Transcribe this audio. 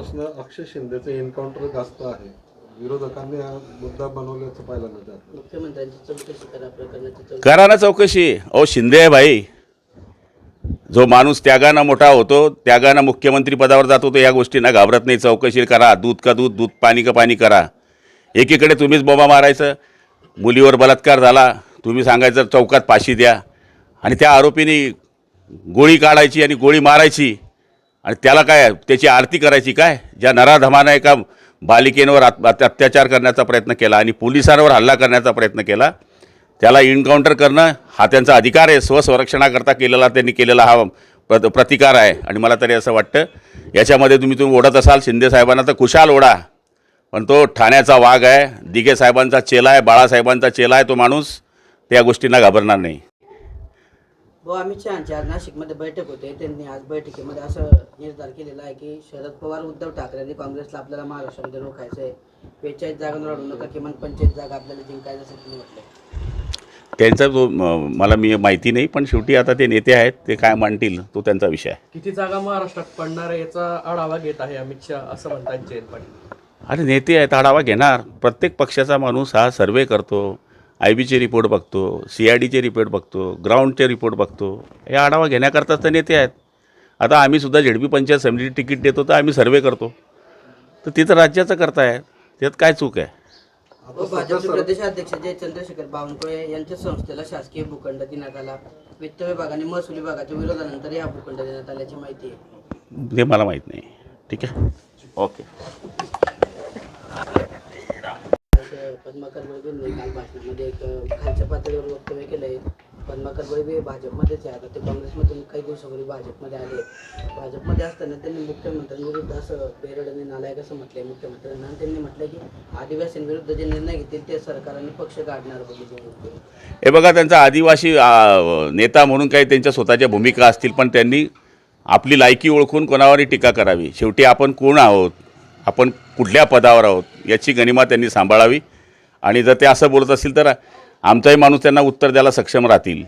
दिवसापासून अक्षय शिंदेचं एन्काउंटर जास्त आहे. विरोधकांनी हा मुद्दा बनवल्याचं पाहायला मिळतं. मुख्यमंत्र्यांची चौकशी करा प्रकरणाची चौकशी. करा ना चौकशी. अहो शिंदे आहे भाई. जो माणूस त्यागानं मोठा होतो त्यागानं मुख्यमंत्री पदावर जातो तो या गोष्टींना घाबरत नाही. चौकशी करा. दूध का दूध दूध पाणी का पाणी करा. एकीकडे तुम्हीच बोबा मारायचं. मुलीवर बलात्कार झाला. तुम्ही सांगायचं चौकात फाशी द्या. आणि त्या आरोपीने गोळी काढायची आणि गोळी मारायची. आणि त्याला काय त्याची आरती करायची काय? ज्या नराधमानं एका बालिकेवर आत- अत्याचार करण्याचा प्रयत्न केला आणि पोलिसांवर हल्ला करण्याचा प्रयत्न केला त्याला एन्काउंटर करणं हा त्यांचा अधिकार आहे. स्वसंरक्षणाकरता केलेला त्यांनी केलेला हा प्र प्रतिकार आहे. आणि मला तरी असं वाटतं याच्यामध्ये तुम्ही तुम्ही ओढत असाल शिंदे साहेबांना तर खुशाल ओढा. पण तो ठाण्याचा वाघ आहे दिघे साहेबांचा चेला आहे बाळासाहेबांचा चेला आहे तो माणूस त्या गोष्टींना घाबरणार नाही. भाऊ अमित शहाची आज नाशिकमध्ये बैठक होते. त्यांनी आज बैठकीमध्ये असं निर्धार केलेला आहे की शरद पवार उद्धव ठाकरेंनी काँग्रेसला आपल्याला महाराष्ट्रामध्ये रोखायचं आहे बेचाळीस जागा लढू नका किमान पंचवीस जागा आपल्याला जिंकायचं असं त्यांनी म्हटलं त्यांचा जो मला मी माहिती नाही पण शेवटी आता ते नेते आहेत ते काय मांडतील तो त्यांचा विषय आहे. किती जागा महाराष्ट्रात पडणार आहे याचा आढावा घेत आहे अमित शहा असं म्हणतात जयंत पाटील अरे नेते आहेत आढावा घेणार. प्रत्येक पक्षाचा माणूस हा सर्वे करतो. आय बीचे रिपोर्ट बघतो सी आय डीचे रिपोर्ट बघतो ग्राउंडचे रिपोर्ट बघतो. हे आढावा घेण्याकरताच तर नेते आहेत. आता आम्ही सुद्धा झेडपी पंचायत समिती तिकीट देतो तर आम्ही सर्वे करतो. तर तिथं राज्याचं करताय त्यात काय चूक आहे? भाजपचे प्रदेशाध्यक्ष जय चंद्रशेखर बावनकुळे यांच्या संस्थेला शासकीय भूखंड देण्यात आला. वित्त विभाग आणि महसूल विभागाच्या विरोधानंतर हा भूखंड देण्यात आल्याची माहिती आहे. ते मला माहीत नाही. ठीक आहे? ओके. पद्माकर बळबींनी काल भाषणामध्ये एक खालच्या पातळीवर वक्तव्य केलंय. पद्माकर बळबी भाजपमध्येच आहे. आता ते काँग्रेसमधून काही दिवसापूर्वी भाजपमध्ये आले. भाजपमध्ये असताना त्यांनी मुख्यमंत्र्यांविरुद्ध असं बेरडने नालायक असं म्हटलंय मुख्यमंत्र्यांना. त्यांनी म्हटलं की आदिवासींविरुद्ध जे निर्णय घेतील ते सरकारने पक्ष काढणार होते हे बघा त्यांचा आदिवासी नेता म्हणून काही त्यांच्या स्वतःच्या भूमिका असतील पण त्यांनी आपली लायकी ओळखून कोणावरही टीका करावी. शेवटी आपण कोण आहोत? आपण कुठल्या पदावर आहोत? याची गणिमा त्यांनी सांभाळावी. आणि जर ते असं बोलत असतील तर आमचाही माणूस त्यांना उत्तर द्यायला सक्षम राहतील.